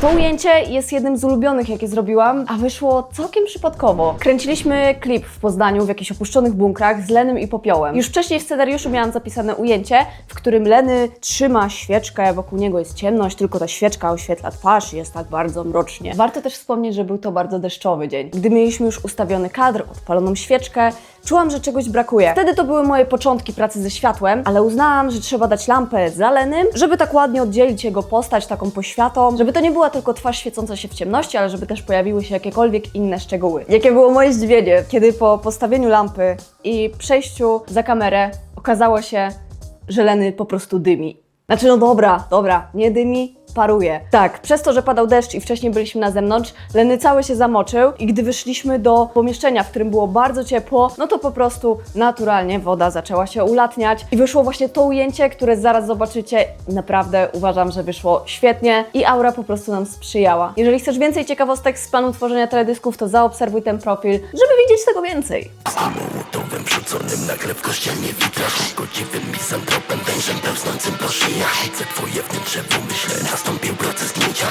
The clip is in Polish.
To ujęcie jest jednym z ulubionych, jakie zrobiłam, a wyszło całkiem przypadkowo. Kręciliśmy klip w Poznaniu w jakichś opuszczonych bunkrach z Lenym i Popiołem. Już wcześniej w scenariuszu miałam zapisane ujęcie, w którym Leny trzyma świeczkę, wokół niego jest ciemność, tylko ta świeczka oświetla twarz i jest tak bardzo mrocznie. Warto też wspomnieć, że był to bardzo deszczowy dzień. Gdy mieliśmy już ustawiony kadr, odpaloną świeczkę, czułam, że czegoś brakuje. Wtedy to były moje początki pracy ze światłem, ale uznałam, że trzeba dać lampę za Lenym, żeby tak ładnie oddzielić jego postać taką poświatą, żeby to nie była tylko twarz świecąca się w ciemności, ale żeby też pojawiły się jakiekolwiek inne szczegóły. Jakie było moje zdziwienie, kiedy po postawieniu lampy i przejściu za kamerę okazało się, że Leny po prostu dymi. Znaczy, no dobra, dobra, nie dymi, paruje. Tak, przez to, że padał deszcz i wcześniej byliśmy na zewnątrz, Leny cały się zamoczył i gdy wyszliśmy do pomieszczenia, w którym było bardzo ciepło, no to po prostu naturalnie woda zaczęła się ulatniać i wyszło właśnie to ujęcie, które zaraz zobaczycie. Naprawdę uważam, że wyszło świetnie i aura po prostu nam sprzyjała. Jeżeli chcesz więcej ciekawostek z planu tworzenia teledysków, to zaobserwuj ten profil, żeby wiedzieć tego więcej. Mołotowem rzuconym nagle w kościelnie witraż Godziwym mizantropem, wężem pełznącym po szyjach Widzę twoje wnętrze